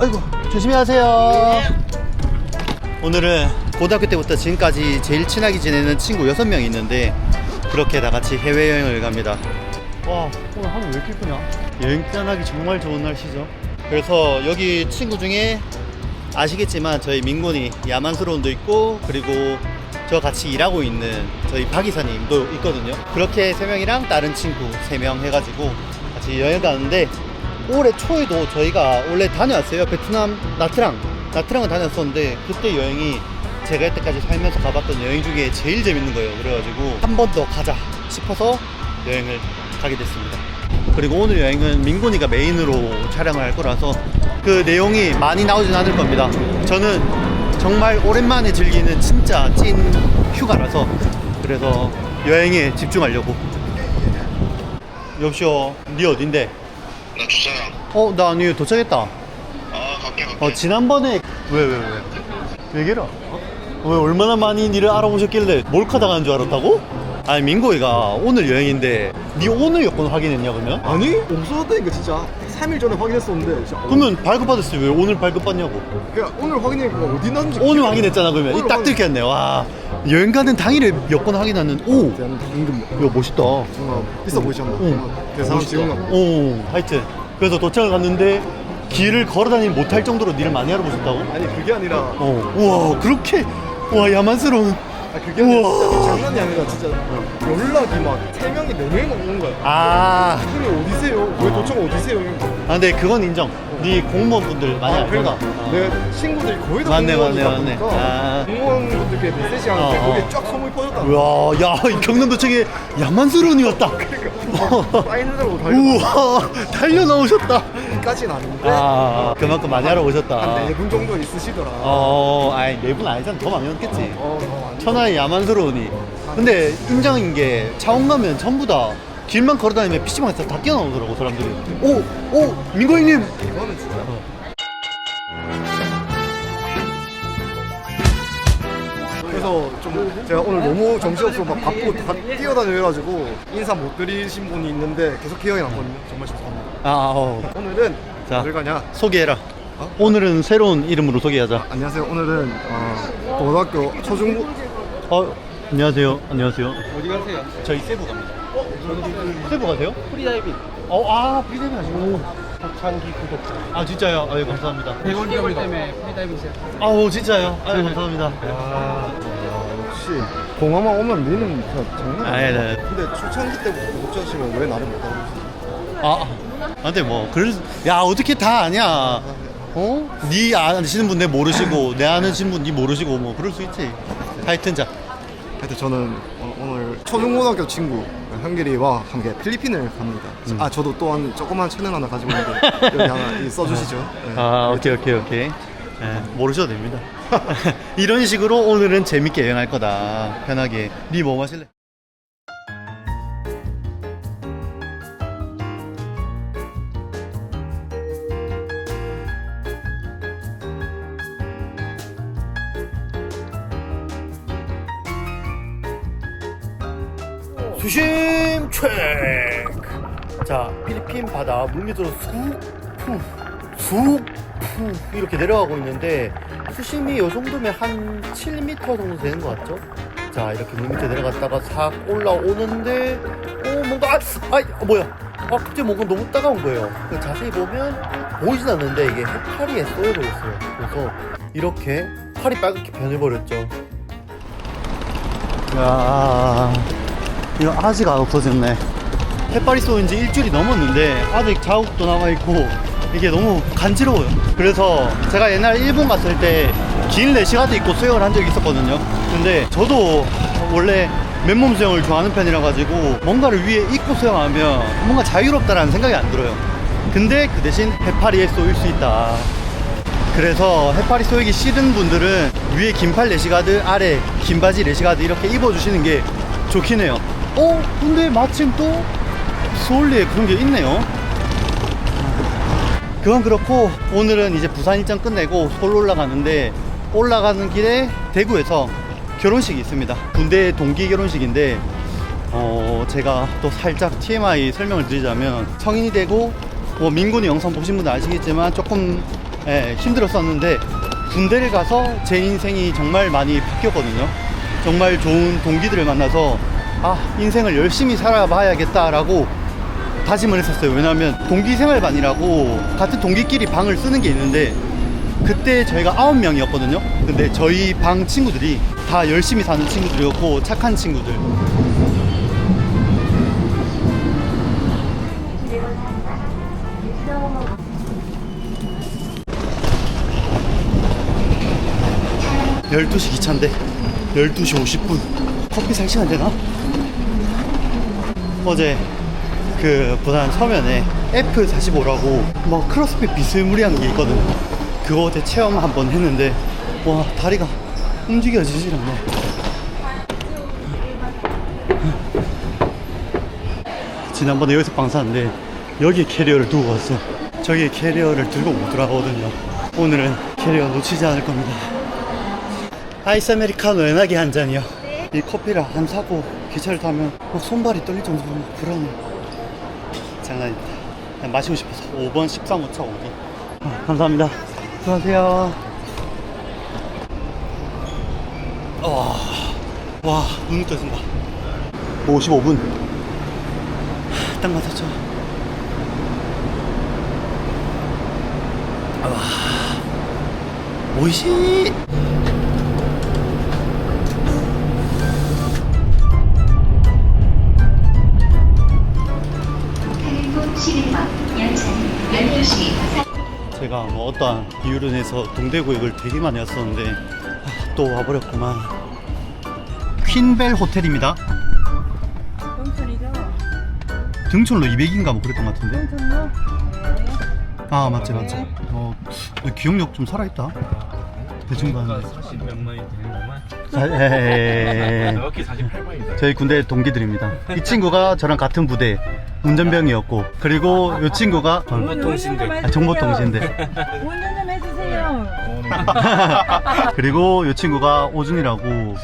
아이고 조심히 하세요. 오늘은 고등학교 때부터 지금까지 제일 친하게 지내는 친구 6명 있는데 그렇게 다 같이 해외여행을 갑니다. 와 오늘 하늘 왜 이렇게 예쁘냐? 여행 떠나기 정말 좋은 날씨죠. 그래서 여기 친구 중에 아시겠지만 저희 민곤이 야만스러운도 있고 그리고 저 같이 일하고 있는 저희 박 이사님도 있거든요. 그렇게 세 명이랑 다른 친구 세명 해가지고 같이 여행 가는데 올해 초에도 저희가 원래 다녀왔어요. 베트남 나트랑 나트랑을 다녔었는데 그때 여행이 제가 이때까지 살면서 가봤던 여행 중에 제일 재밌는 거예요. 그래가지고 한 번 더 가자 싶어서 여행을 가게 됐습니다. 그리고 오늘 여행은 민곤이가 메인으로 촬영을 할 거라서 그 내용이 많이 나오진 않을 겁니다. 저는 정말 오랜만에 즐기는 진짜 찐 휴가라서 그래서 여행에 집중하려고. 여보시오, 니 어딘데? 나 주차장. 어, 나 아니 도착했다. 아, 갈게, 갈게. 어, 지난번에 왜 왜 왜? 왜 그래? 왜 얼마나 많이 니를 알아보셨길래 몰카 당한 줄 알았다고? 아니 민고이가 오늘 여행인데 니 오늘 여권 확인했냐 그러면? 아니 없어졌다니까 진짜 3일 전에 확인했었는데 진짜 그러면 발급받았을 때왜 오늘 발급받냐고? 그냥 오늘 확인해니까 어디 났는지 오늘 확인했잖아 그러면 이 오늘 딱 확인- 들켰네 와 여행 가는 당일에 여권 확인하는 오 대한 임금 이거 멋있다 정말 비싸 보이지 않나? 응. 대사람 지금 가오 하여튼 그래서 도착을 갔는데 길을 걸어다니지 못할 정도로 니를 많이 알아보셨다고? 아니 그게 아니라 어 우와 그렇게 와 야만스러운 아 그게 아니라 우와. 진짜 장난이 아니라 진짜 연락이 막 3명이 4명이 오는 거야 아 형님 어디세요? 왜 도착 어디세요? 아, 근데 그건 인정. 네 공무원분들 많이 알잖아. 그러니까 내 친구들이 거의 다 맞네, 공무원이다 맞네. 보니까 아. 공무원분들께 메시지 하는데 어, 어. 거기에 쫙 소문이 퍼졌다 우와, 야, 이 경남도청에 야만스러운이 왔다. 사인을 달고 우와, 달려 나오셨다. 까지는 아닌데 아, 그만큼 많이 알아보셨다. 한 4분 정도 있으시더라 어, 아이, 네분 아니잖아. 더 많이 왔겠지. 어, 어, 아니. 천하의 야만스러우니. 근데 인정인 게 차원 가면 전부 다 길만 걸어다니면 PC방에서 다 뛰어나오더라고, 사람들이. 오, 오, 민고잉님. 이거는 진짜 그래서 좀 제가 오늘 너무 정신없어 막 바쁘고 다 뛰어다녀가지고 인사 못 드리신 분이 있는데 계속 기억이 났거든요 정말 죄송합니다 아, 어. 오늘은 자. 어딜 가냐 소개해라. 어? 오늘은 새로운 이름으로 소개하자. 안녕하세요 오늘은 어, 고등학교 초중고 어, 안녕하세요. 안녕하세요. 어디 가세요? 저희 세부 갑니다. 세부 가세요? 프리다이빙 어, 아, 프리다이빙 하시고. 초창기 구독자 아, 진짜요? 아유, 감사합니다. 100원 기업 때문에 프리다이빙 시작 아우, 진짜요? 아유, 감사합니다. 아 역시 공항만 오면 니는 장난 아, 아니야 네, 네. 근데 초창기 때부터 구독자시면 왜 나를 못하고 있어 아, 아, 근데 뭐, 그럴, 수- 야, 어떻게 다 아냐. 어? 니 아시는 분 내 모르시고, 내 아는 분니 모르시고, 뭐, 그럴 수 있지. 하여튼 자. 하여튼 저는 오- 오늘 초중고등학교 친구 한길이와 함께 필리핀을 갑니다. 음. 아 저도 또한 조그만 채널 하나 가지고 있는데 여기 하나 이 써주시죠. 네. 아, 오케이, 오케이, 오케이. 예, 모르셔도 됩니다. 이런 식으로 오늘은 재밌게 여행할 거다. 편하게. 니 뭐 마실래? 수심 체크. 자, 필리핀 바다 물 밑으로 쑥, 쑥, 푹 이렇게 내려가고 있는데 수심이 이 정도면 한 7m 정도 되는 것 같죠? 자, 이렇게 물 밑에 내려갔다가 싹 올라오는데, 어, 뭔가, 아, 아, 어, 뭐야? 아, 갑자기 뭔가 너무 따가운 거예요. 그 자세히 보면 보이진 않는데 이게 해파리에 쏘여버렸어요. 그래서 이렇게 팔이 빨갛게 변해버렸죠. 야 이거 아직 안 없어졌네. 해파리 쏘인 지 일주일이 넘었는데 아직 자국도 남아있고 이게 너무 간지러워요. 그래서 제가 옛날 일본 갔을 때 긴 레시가드 입고 수영을 한 적이 있었거든요. 근데 저도 원래 맨몸 수영을 좋아하는 편이라 가지고 뭔가를 위에 입고 수영하면 뭔가 자유롭다라는 생각이 안 들어요. 근데 그 대신 해파리에 쏘일 수 있다. 그래서 해파리 쏘이기 싫은 분들은 위에 긴팔 레시가드 아래 긴 바지 레시가드 이렇게 입어주시는 게 좋긴 해요 어? 근데 마침 또 서울리에 그런 게 있네요 그건 그렇고 오늘은 이제 부산 일정 끝내고 서울 올라가는데 올라가는 길에 대구에서 결혼식이 있습니다 군대 동기 결혼식인데 어 제가 또 살짝 TMI 설명을 드리자면 성인이 되고 뭐 민군이 영상 보신 분들 아시겠지만 조금 예, 힘들었었는데 군대를 가서 제 인생이 정말 많이 바뀌었거든요. 정말 좋은 동기들을 만나서 아 인생을 열심히 살아봐야겠다라고 다짐을 했었어요. 왜냐하면 동기생활반이라고 같은 동기끼리 방을 쓰는 게 있는데 그때 저희가 아홉 명이었거든요. 근데 저희 방 친구들이 다 열심히 사는 친구들이었고 착한 친구들. 열두 시 기차인데 12시 50분 커피 살 시간 되나? 어제 그 부산 서면에 F45라고 뭐 크로스핏 비스무리한 게 있거든 그거 어제 체험 한번 했는데 와 다리가 움직여지질 않네. 지난번에 여기서 방사는데 여기에 캐리어를 두고 왔어. 저기 캐리어를 들고 못 돌아가거든요. 오늘은 캐리어 놓치지 않을 겁니다. 아이스 아메리카노 연하게 한 잔이요. 이 커피를 안 사고 기차를 타면 막 손발이 떨릴 정도로 막 불안해. 장난이다. 그냥 마시고 싶어서 5번 13호차 오기. 아, 감사합니다. 수고하세요. 와, 와, 눈이 떠진다. 55분. 딱 맞았죠. 와, 오이시. 제가 뭐 어떠한 이유로 인해서 동대구역을 되게 많이 왔었는데 아, 또 와버렸구만 퀸벨 호텔입니다? 등촌로 200인가 뭐 그랬던 것 같은데 경찰로? 네. 아 맞지 맞지 어, 근데 기억력 좀 살아있다 대충 봤는데 40몇 만이 되는구만. 자, 에헤헤헤. 정확히 48만이다. 저희 군대 동기들입니다 이 친구가 저랑 같은 부대 운전병이었고 그리고 이 친구가 정보통신대. 아, 정보통신대 운전 좀 해주세요. 그리고 이 친구가 오준이라고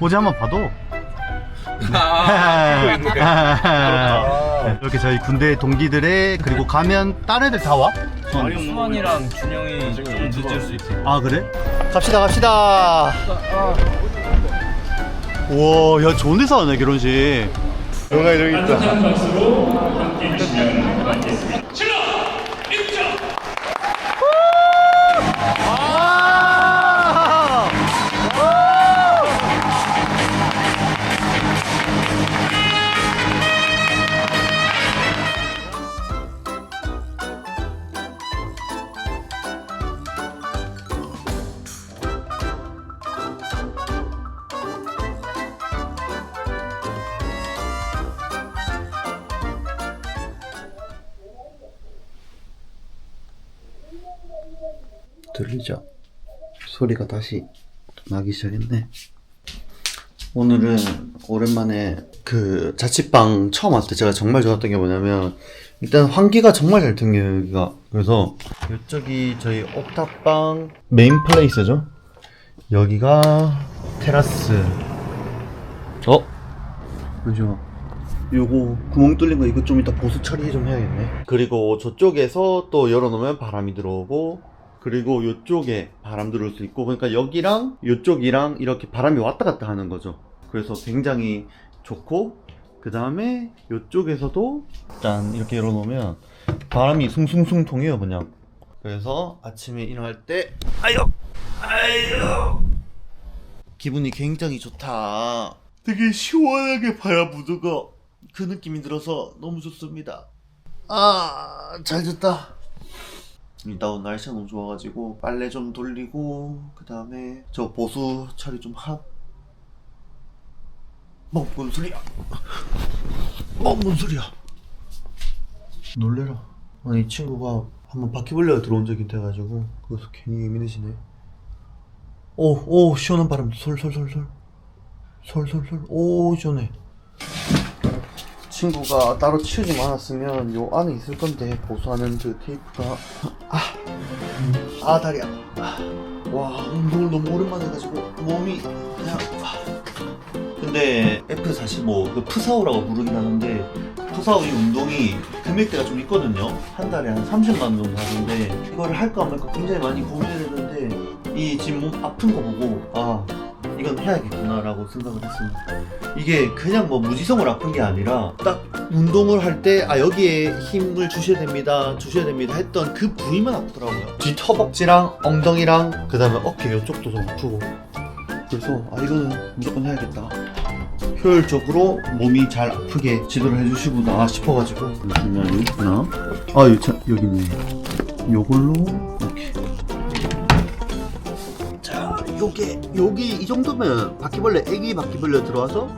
오지 한번 봐도 아, 있네. 이렇게 저희 군대 동기들의 그리고 가면 다른 애들 다 와? 수원이랑 준영이 좀 늦을 수 있어. 아 그래? 갑시다 갑시다 우와 야 좋은 데서 하네 결혼식 영화 이런 게 있다. 들리죠? 소리가 다시 나기 시작했네. 오늘은 오랜만에 그 자취방 처음 왔을 때 제가 정말 좋았던 게 뭐냐면 일단 환기가 정말 잘 튕겨요 여기가 그래서 이쪽이 저희 옥탑방 메인 플레이스죠 여기가 테라스 어? 잠시만 요거 구멍 뚫린 거 이거 좀 이따 보수 처리 좀 해야겠네 그리고 저쪽에서 또 열어놓으면 바람이 들어오고 그리고 요쪽에 바람 들어올 수 있고 그러니까 여기랑 요쪽이랑 이렇게 바람이 왔다 갔다 하는 거죠. 그래서 굉장히 좋고 그 다음에 요쪽에서도 짠 이렇게 열어놓으면 바람이 숭숭숭 통해요 그냥. 그래서 아침에 일어날 때 아유 아유 기분이 굉장히 좋다. 되게 시원하게 바람 부드고 그 느낌이 들어서 너무 좋습니다. 아잘 잤다 오늘 날씨가 너무 좋아가지고 빨래 좀 돌리고 그 다음에 저 보수 처리 좀 하. 뭐, 뭔 소리야? 어, 뭔 소리야? 놀래라. 아니, 이 친구가 한번 바퀴벌레가 들어온 적이 돼가지고, 그래서 괜히 예민해지네. 오, 오, 시원한 바람, 솔 솔 솔 솔. 솔 솔 솔. 오, 시원해. 친구가 따로 치우지 않았으면 요 안에 있을 건데, 보수하는 그 테이프가. 아, 아, 다리야. 아, 와, 운동을 너무 오랜만에 해가지고, 몸이 그냥, 아. 근데 F45 그 푸사오라고 부르긴 하는데 그 하사오 이 운동이 금액대가 좀 있거든요. 한 달에 한 30만 원 정도 하는데 이거를 할까 말까 굉장히 많이 고민을 했는데 이 지금 몸 아픈 거 보고 아 이건 해야겠구나라고 생각을 했습니다. 이게 그냥 뭐 무지성으로 아픈 게 아니라 딱 운동을 할 때 아 여기에 힘을 주셔야 됩니다 주셔야 됩니다 했던 그 부위만 아프더라고요. 뒤 허벅지랑 엉덩이랑 그 다음에 어깨 이쪽도 좀 아프고. 그래서 아 이거는 무조건 해야겠다. 효율적으로 몸이 잘 아프게 지도를 해주시구나 싶어가지고. 잠시만요? 있나? 아 여기, 참- 여기 있네. 요걸로 이렇게. 자 요게 여기 이 정도면 바퀴벌레 애기 바퀴벌레 들어와서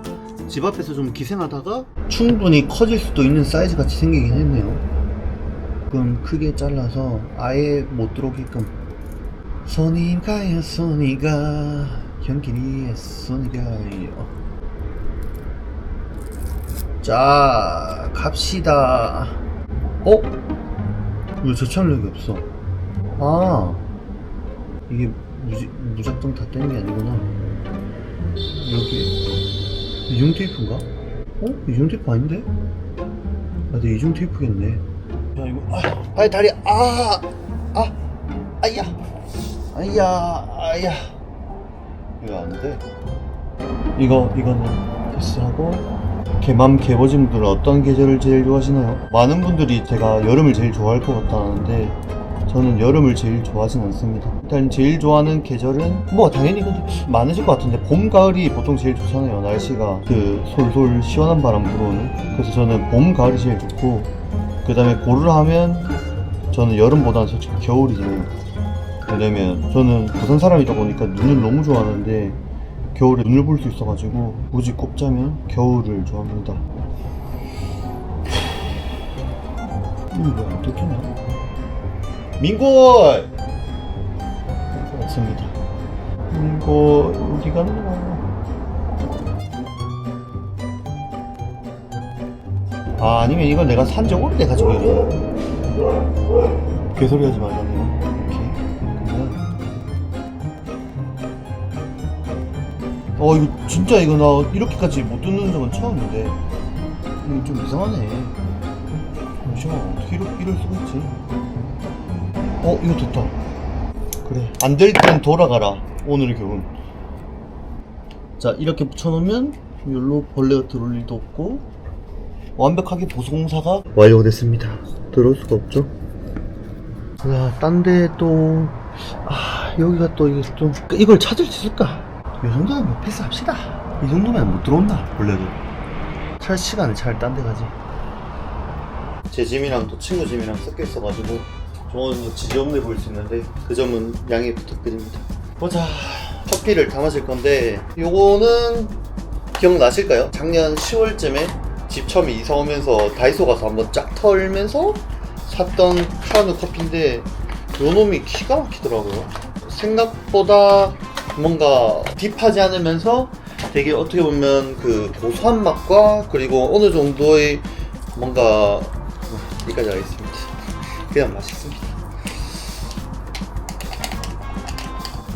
집 앞에서 좀 기생하다가 충분히 커질 수도 있는 사이즈 같이 생기긴 했네요. 그럼 크게 잘라서 아예 못 들어오게끔. 손이 가요 손이가. 현길이의 손이 가요. 자 갑시다. 어? 왜 저착력이 없어? 아 이게 무지, 무작정 다뗀게 아니구나 여기 이중 테이프인가? 어? 이중 테이프 아닌데? 아, 근데 이중 테이프겠네. 야, 이거, 아, 아, 다리, 아, 아, 아야, 아야, 아야. 이거 안 돼. 이거, 이거는 패스하고. 개맘 개버진분들은 어떤 계절을 제일 좋아하시나요? 많은 분들이 제가 여름을 제일 좋아할 것 같다는데 저는 여름을 제일 좋아하진 않습니다. 일단 제일 좋아하는 계절은 뭐 당연히 많으실 것 같은데 봄, 가을이 보통 제일 좋잖아요. 날씨가 그 솔솔 시원한 바람 불어오는. 그래서 저는 봄, 가을이 제일 좋고 그 다음에 고르라 하면 저는 여름보다는 솔직히 겨울이 제일 왜냐면 저는 부산 사람이다 보니까 눈을 너무 좋아하는데 겨울에 눈을 볼 수 있어가지고 굳이 꼽자면 겨울을 좋아합니다. 이거 왜안 뜯기냐? 민골! 맞습니다. 민골, 어디 갔나? 아, 아니면 이건 내가 산지 오래돼 가지고 이거. 개소리 하지 말라네요. 어, 이거 진짜 이거 나 이렇게까지 못 듣는 적은 처음인데. 이거 좀 이상하네. 잠시만, 어떻게 이럴, 이럴 수가 있지? 어 이거 됐다. 그래. 안 될 땐 돌아가라. 오늘의 교훈. 자 이렇게 붙여놓으면 여기로 벌레가 들어올 일도 없고 완벽하게 보수공사가 완료됐습니다. 들어올 수가 없죠? 야 딴데또 아 여기가 또 이게 좀 이걸 찾을 수 있을까? 이 정도면 뭐 패스합시다. 이 정도면 못 들어온다 벌레도 찰 시간을 잘딴데 가지. 제 짐이랑 또 친구 짐이랑 섞여 있어가지고 저는 뭐 지저분해 보일 수 있는데 그 점은 양해 부탁드립니다. 보자. 커피를 담아줄 건데 요거는 기억나실까요? 작년 10월쯤에 집 처음 이사 오면서 다이소 가서 한번 쫙 털면서 샀던 카누 커피인데 요 놈이 기가 막히더라고요. 생각보다 뭔가 딥하지 않으면서 되게 어떻게 보면 그 고소한 맛과 그리고 어느 정도의 뭔가 여기까지 하겠습니다. 그냥 맛있습니다.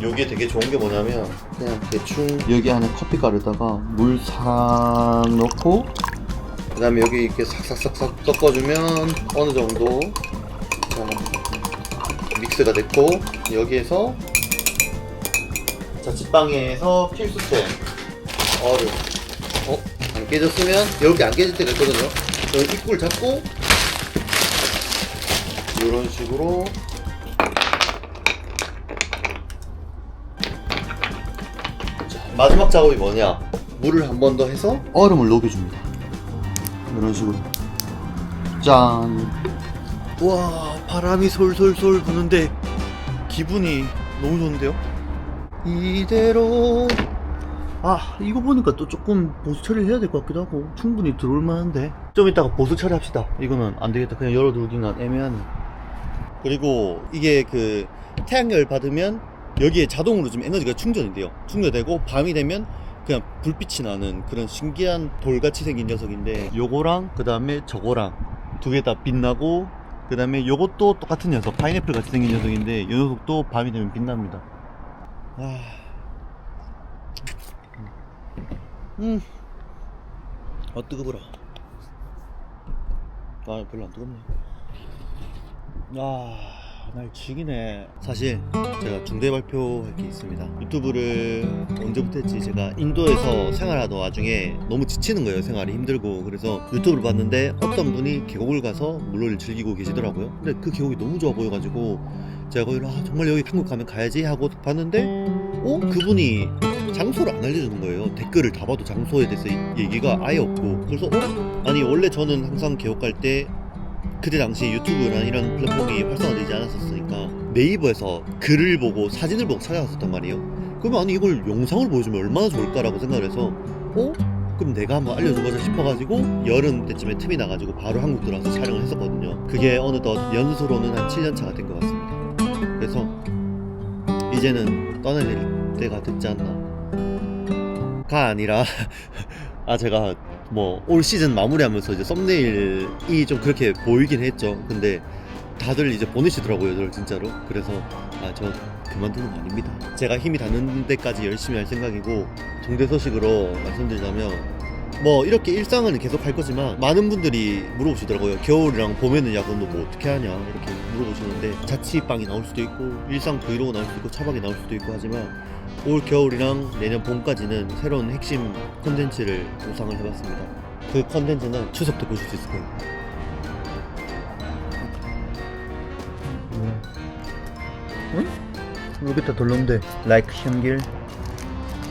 요게 되게 좋은 게 뭐냐면 그냥 대충 여기 안에 커피 가루에다가 물 싹 넣고 그 다음에 여기 이렇게 싹싹싹싹 섞어주면 어느 정도 자, 믹스가 됐고 여기에서 자취방에서 필수템 얼음 어? 안 깨졌으면 여기 안 깨질 때가 있거든요 여기 입구를 잡고 이런 식으로. 자, 마지막 작업이 뭐냐? 물을 한 번 더 해서 얼음을 녹여줍니다. 이런 식으로. 짠. 우와 바람이 솔솔솔 부는데 기분이 너무 좋은데요? 이대로. 아 이거 보니까 또 조금 보수 처리를 해야 될 것 같기도 하고 충분히 들어올 만한데. 좀 이따가 보수 처리합시다. 이거는 안 되겠다. 그냥 열어두기는 애매하네 그리고 이게 그 태양열 받으면 여기에 자동으로 좀 에너지가 충전이 돼요. 충전되고 밤이 되면 그냥 불빛이 나는 그런 신기한 돌같이 생긴 녀석인데 요거랑 그 다음에 저거랑 두 개 다 빛나고 그 다음에 요것도 똑같은 녀석 파인애플 같이 생긴 녀석인데 이 녀석도 밤이 되면 빛납니다. 아... 음. 아 뜨거워라. 아 별로 안 뜨겁네 아 날 죽이네. 사실 제가 중대 발표할 게 있습니다. 유튜브를 언제부터 했지? 제가 인도에서 생활하던 와중에 너무 지치는 거예요 생활이 힘들고. 그래서 유튜브를 봤는데 어떤 분이 계곡을 가서 물놀이를 즐기고 계시더라고요. 근데 그 계곡이 너무 좋아 보여가지고 제가 거기를 아 정말 여기 한국 가면 가야지 하고 봤는데 어? 그분이 장소를 안 알려주는 거예요. 댓글을 다 봐도 장소에 대해서 이- 얘기가 아예 없고. 그래서 어? 아니 원래 저는 항상 계곡 갈 때 그때 당시 유튜브나 이런 플랫폼이 활성화되지 않았었으니까 네이버에서 글을 보고 사진을 보고 찾아갔었단 말이에요. 그러면 아니 이걸 영상을 보여주면 얼마나 좋을까라고 생각을 해서 어? 그럼 내가 한번 알려줘보자 싶어가지고 여름 때쯤에 틈이 나가지고 바로 한국 들어와서 촬영을 했었거든요. 그게 어느덧 연수로는 한 7년 차가 된 것 같습니다. 그래서 이제는 떠날 때가 됐지 않나. 가 아니라 아 제가 뭐 올 시즌 마무리하면서 이제 썸네일이 좀 그렇게 보이긴 했죠. 근데 다들 이제 보내시더라고요 저를 진짜로. 그래서 아 저 그만두는 거 아닙니다. 제가 힘이 닿는 데까지 열심히 할 생각이고 중대 소식으로 말씀드리자면 뭐 이렇게 일상은 계속 할 거지만 많은 분들이 물어보시더라고요. 겨울이랑 봄에는 야근도 뭐 어떻게 하냐 이렇게 물어보시는데 자취방이 나올 수도 있고 일상 브이로그 나올 수도 있고 차박이 나올 수도 있고 하지만 올 겨울이랑 내년 봄까지는 새로운 핵심 컨텐츠를 구상을 해봤습니다 그 컨텐츠는 추석 때 보실 수 있을 거예요 응? 여기다 돌론데 라이크 현길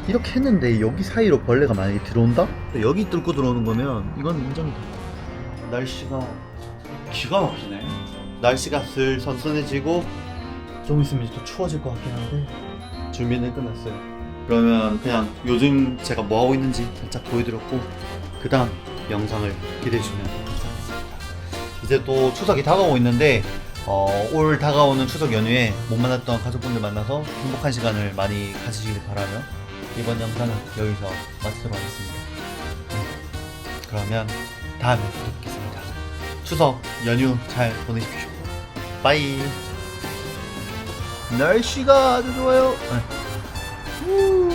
이렇게 했는데 여기 사이로 벌레가 만약에 들어온다? 여기 뚫고 들어오는 거면 이건 인정이다. 날씨가 기가 막히네. 날씨가 슬 선선해지고 좀 있으면 또 추워질 것 같긴 한데 준비는 끝났어요. 그러면 그냥 요즘 제가 뭐 하고 있는지 살짝 보여드렸고 그 다음 영상을 기대해 주시면 감사하겠습니다. 이제 또 추석이 다가오고 있는데 어, 올 다가오는 추석 연휴에 못 만났던 가족분들 만나서 행복한 시간을 많이 가지시길 바라며 이번 영상은 여기서 마치도록 하겠습니다. 네. 그러면 다음에 또 뵙겠습니다. 추석 연휴 잘 보내십시오. 빠이. 날씨가 아주 좋아요. 우.